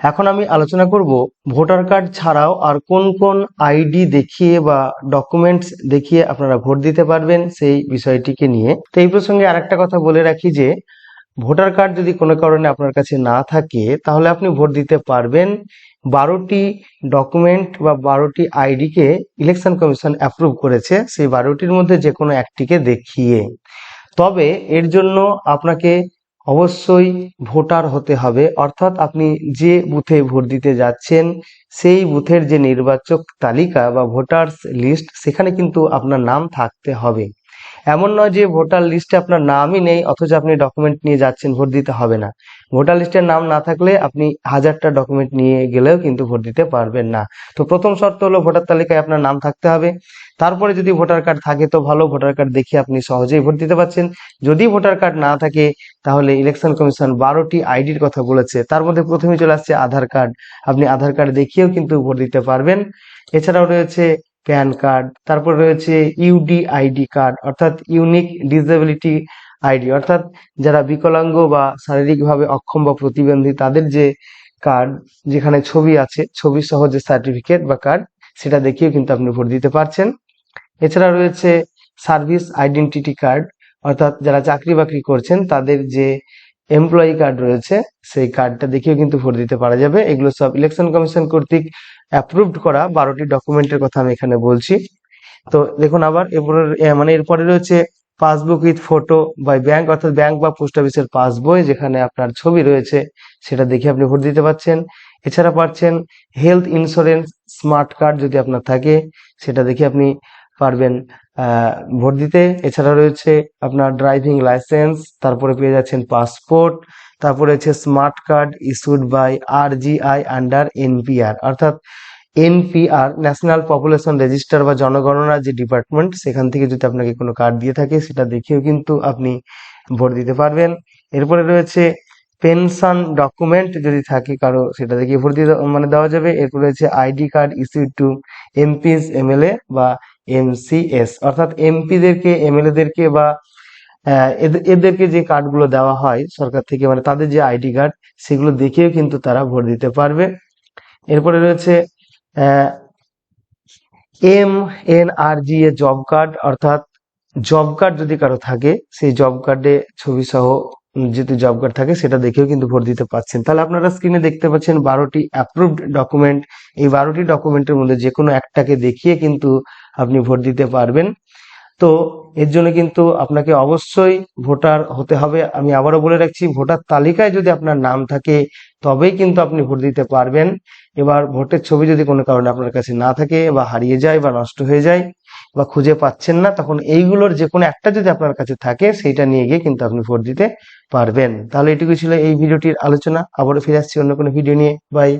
এখন আমি আলোচনা করব ভোটার কার্ড ছাড়াও আর কোন কোন আইডি দেখিয়ে বা ডকুমেন্টস দেখিয়ে আপনারা ভোট দিতে পারবেন সেই বিষয়টিকে নিয়ে। তো এই প্রসঙ্গে আরেকটা কথা বলে রাখি যে, ভোটার কার্ড যদি কোনো কারণে আপনার কাছে না থাকে, তাহলে আপনি ভোট দিতে পারবেন। বারোটি ডকুমেন্ট বা বারোটি আইডিকে ইলেকশন কমিশন অ্যাপ্রুভ করেছে, সেই বারোটির মধ্যে যে কোনো একটিকে দেখিয়ে। তবে এর জন্য আপনাকে অবশ্যই ভোটার হতে হবে। অর্থাৎ আপনি যে বুথে ভোট দিতে যাচ্ছেন, সেই বুথের যে নির্বাচক তালিকা বা ভোটার্স লিস্ট, সেখানে কিন্তু আপনার নাম থাকতে হবে। এমন নয় যে ভোটার লিস্টে আপনার নামই নেই, অথচ আপনি ডকুমেন্ট নিয়ে যাচ্ছেন, ভোট দিতে হবে না। ভোটার লিস্টের নাম না থাকলে আপনি হাজারটা ডকুমেন্ট নিয়ে গেলেও কিন্তু ভোট দিতে পারবেন না। তো প্রথম শর্ত হলো ভোটার তালিকায় আপনার নাম থাকতে হবে। তারপরে যদি ভোটার কার্ড থাকে তো ভালো, ভোটার কার্ড দেখে আপনি সহজেই ভোট দিতে পারছেন। যদি ভোটার কার্ড না থাকে, তাহলে ইলেকশন কমিশন বারোটি আইডির কথা বলেছে। তার মধ্যে প্রথমে চলে আসছে আধার কার্ড। আপনি আধার কার্ড দেখিয়েও কিন্তু ভোট দিতে পারবেন। এছাড়াও রয়েছে প্যান কার্ড, তারপর রয়েছে ইউডিআইডি কার্ড অর্থাৎ ইউনিক ডিসেবিলিটি আইডি। অর্থাৎ যারা বিকলাঙ্গ বা শারীরিকভাবে অক্ষম বা প্রতিবন্ধী, তাদের যে কার্ড যেখানে ছবি আছে ছবি সহ যে সার্টিফিকেট বা কার্ড সেটা দেখিয়েও কিন্তু আপনি ভোট দিতে পারছেন। এছাড়া রয়েছে সার্ভিস আইডেন্টিটি কার্ড অর্থাৎ যারা চাকরি বাকরি করছেন, তাদের যে এমপ্লয়ি কার্ড রয়েছে, সেই কার্ডটা দেখিয়েও কিন্তু ভোট দিতে পারা যাবে। এগুলো সব ইলেকশন কমিশন কর্তৃক অ্যাপ্রুভড করা বারোটি ডকুমেন্টের কথা আমি এখানে বলছি। তো দেখুন আবার এরপরে মানে এরপরে রয়েছে passbook with photo by bank, অর্থাৎ ব্যাংক বা পোস্ট অফিসের পাসবই যেখানে আপনার ছবি রয়েছে, সেটা দেখে আপনি ভোট দিতে পারছেন। এছাড়া পাচ্ছেন হেলথ ইন্স্যুরেন্স স্মার্ট কার্ড যদি আপনার থাকে, সেটা দেখে আপনি পারবেন ভোট দিতে। এছাড়া রয়েছে আপনার ড্রাইভিং লাইসেন্স, তারপরে পেয়ে যাচ্ছেন পাসপোর্ট, তারপরে হচ্ছে smart card issued by R G I under NPR. অর্থাৎ এনপিআর ন্যাশনাল পপুলেশন রেজিস্টার বা জনগণনার যে ডিপার্টমেন্ট সেখান থেকে যদি আপনাকে কোনো কার্ড দিয়ে থাকে, সেটা দেখেও কিন্তু আপনি ভোট দিতে পারবেন। এরপরে রয়েছে পেনশন ডকুমেন্ট যদি থাকে কারও, সেটা দেখে ভোট দিতে মানে দেওয়া যাবে। এরপরে রয়েছে ID card issued to MPs MLA বা এমসিএস অর্থাৎ এমপিদেরকে এমএলএ দেরকে বা এদেরকে যে কার্ডগুলো দেওয়া হয় সরকার থেকে মানে তাদের যে আইডি কার্ড সেগুলো দেখেও কিন্তু তারা ভোট দিতে পারবে। এরপরে রয়েছে M N R G A job card অর্থাৎ জব কার্ড যদি কারও থাকে, সেই জব কার্ডে ছবি সহ যদি জব কার্ড থাকে, সেটা দেখেও কিন্তু ভোট দিতে পারছেন তাহলে আপনারা স্ক্রিনে দেখতে পাচ্ছেন বারোটি অ্যাপ্রুভড ডকুমেন্ট এই বারোটি ডকুমেন্টের মধ্যে যে কোনো একটাকে দেখিয়ে কিন্তু আপনি ভোট দিতে পারবেন। তো এর জন্য কিন্তু আপনাকে অবশ্যই ভোটার হতে হবে। আমি আবারও বলে রাখছি, ভোটার তালিকায় যদি আপনার নাম থাকে, তবেই কিন্তু আপনি ভোট দিতে পারবেন। এবার ভোটের ছবি যদি কোনো কারণে আপনার কাছে না থাকে বা হারিয়ে যায় বা নষ্ট হয়ে যায় বা খুঁজে পাচ্ছেন না, তখন এইগুলোর যে কোনো একটা যদি আপনার কাছে থাকে, সেইটা নিয়ে গিয়ে কিন্তু আপনি ভোট দিতে পারবেন। তাহলে এটুকু ছিল এই ভিডিওটির আলোচনা। আবারও ফিরে আসছি অন্য কোনো ভিডিও নিয়ে। বাই।